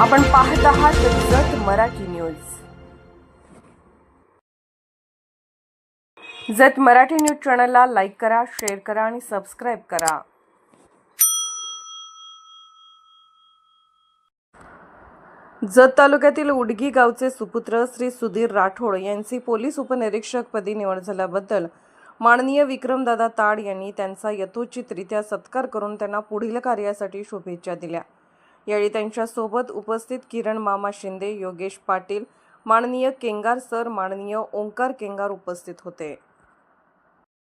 आपण पाहत आहात जत मराठी न्यूज. जत मराठी न्यूज चॅनलला लाईक करा शेअर करा आणि सबस्क्राईब करा. जत तालुक्यातील उडगी गावचे सुपुत्र श्री सुधीर राठोड यांची पोलीस उपनिरीक्षकपदी निवड झाल्याबद्दल माननीय विक्रमदादा ताड यांनी त्यांचा यथोचितरित्या सत्कार करून त्यांना पुढील कार्यासाठी शुभेच्छा दिल्या. यावेळी त्यांच्यासोबत उपस्थित किरण मामा शिंदे योगेश पाटील माननीय केंगार सर माननीय ओंकार केंगार उपस्थित होते.